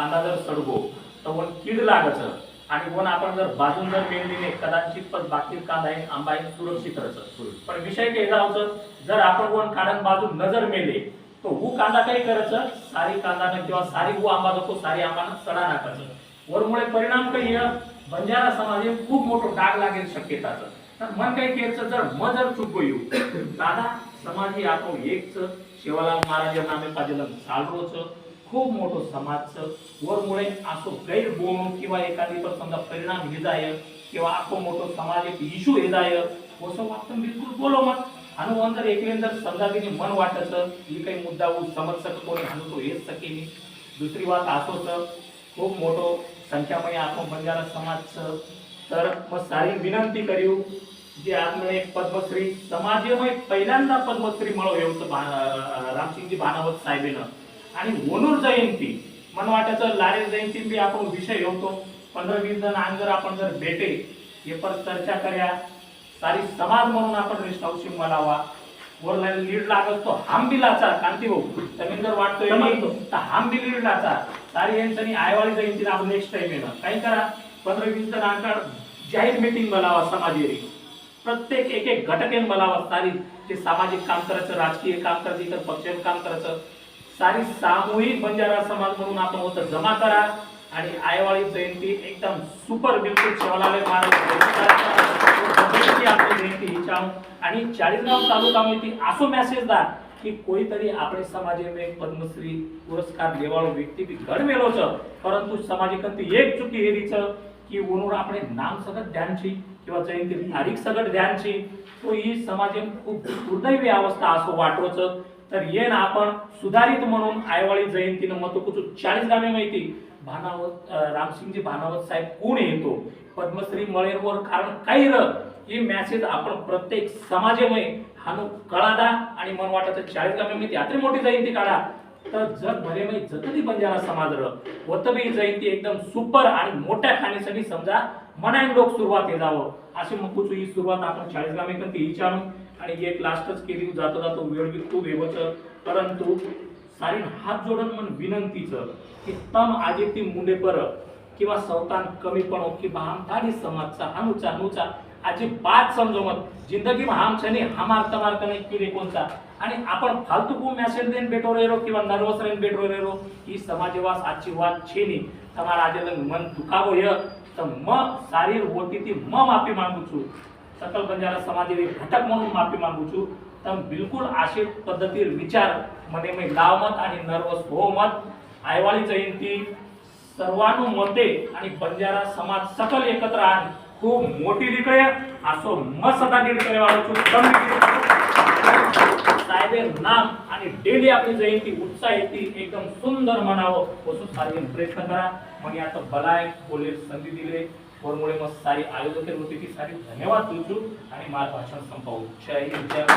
कांदा जर सडगो तर वन कीड लागच आणि वन आपण जर बाजून जर मेंढीने कदाचित पण बाकी कांदा आहे आंबा आहे सुरक्षित राहतं पण विषय काय जावचं जर आपण वन काढून बाजू नजर मेले तो हू कांदा काही करायचं? सारी कांदानं किंवा सारी हू आंबा जातो सारी आंबानं सडा नाकायचं वरमुळे परिणाम काही बंजारा समाजे खूप मोठं डाग लागेल शक्यताचं. तर मन काही केलं जर म जर चुको येऊ दादा समाजी आपण एकच शिवलाल महाराज नामे पाहिलं चालरोच. खूप मोठं समाजचं वरमुळे असो गैर किंवा एखादी पण समजा परिणाम हे जाय किंवा आपण मोठं समाज एक इशू हे जाय असं वाटतं बिलकुल बोलो मग. हनुमान जर एकले जर समजा तिने मन वाटत ही काही मुद्दा उ समज सक कोणी हनुतो हेच सकेनी दुसरी बात असोच खूप मोठं संख्यामध्ये आपण बंजारा समाजचं. तर मग सारी विनंती करू जे आपले पद्मश्री समाजमय पहिल्यांदा पद्मश्री मिळव येऊचं भा- रामसिंगजी भानावत साहेबीनं आणि वनूर जयंती मन वाटायचं लारे जयंती बी आपण विषय होतो. पंधरा वीस जण आणि जर आपण जर भेटे हे पण चर्चा कर्या. सारी समाज म्हणून आपण रेस्ट हाऊस मलावा वर लीड लागत तो हांबिलाचा कांती भाऊ तुम्ही जर वाटतोय तर हांबी लीड लाचा सारी यांच्यानी आयवाळी जयंती आपण नेक्स्ट टाइम येणार. काही करा पंधरा वीस जण अंकार जाहीर मीटिंग बोलावा समाजेरी प्रत्येक एक एक घटकेन बोलावा. सारी जे सामाजिक काम करायचं राजकीय काम करायचं इतर पक्षाचं काम करायचं सारी सामूहिक बंजारा समाज म्हणून आपण होतं जमा करा आणि आयवाळी जयंती एकदम सुपर बिलकुल शिवलाले महाराज आपली जयंती हिच्यावर आणि चाळीसगाव तालुकामध्ये असो मेसेज दा की कोणीतरी आपले समाजेमध्ये पद्मश्री पुरस्कार देवाळो व्यक्ती बी घड मेलोच परंतु समाजिकंती एक चुकी हेरीच की उनूर આપણે નામ સગત ध्यान છી किंवा जयंती तारीख सगट ध्यान છી तो ही समाजे खूप दुर्दैवी अवस्था असो वाटोच तर येन आपण सुधारित म्हणून आयवाळी जयंतीनं मतकुचू चाळीस गावे माहिती. भानावत रामसिंगजी भानावत साहेब कोण येतो पद्मश्री मळेरवर कारण काही र. हे मॅसेज आपण प्रत्येक समाजमय हानू कळादा आणि मन वाटत चाळीस गावे माहिती. यात्री मोठी जयंती काढा. तर जग भरेमय जतली बंजारा समाज र. वतबी जयंती एकदम सुपर आणि मोठ्या खाणीसाठी समजा मनाईन लोक सुरुवात हे जावं. अशी मग ही सुरुवात आपण चाळीस गावे करते हिची आणि एक लास्टच केली जातो जातो वेळ बी खूप हेवच परंतु सारीन हात जोडून मन विनंतीचं की तम आजे ती मुंडे पर किंवा सवतान कमी पण हो की हम थाडी समाजचा अनुचा अनुचा आजी बात समजो मत जिंदगी में हम हमार तमार कने किरे कोणता? आणि आपण फालतू को मेसेज देन बेटो रेरो किंवा नर्वस रेन बेटो रेरो ही समाजवास आजची वाद छेनी तमार આજે मन दुखावो य तर म शारीर होती ती म माफी मागू છું सकल बंजारा समाजेरी घटक म्हणून माफी मागू છું તમે બિલકુલ આશિત પદ્ધતિર વિચાર મને મેં લાવ મત आणि नर्वस हो मत आयवाळी जयंती सर्वानु मते आणि बंजारा समाज सकल एकत्र आण खूप मोठी निकळे असो म सदा निकळे वाळू છું साहेबे नाम आणि डेली आपली जयंती उत्साह येते एकदम सुंदर म्हणावं बसून सारी प्रयत्न करा मग आता भलाय बोले संधी दिले वरमुळे मग सारी आयोजक होती ती सारी धन्यवाद तुझू आणि माझं भाषण संपवू. जय हिंद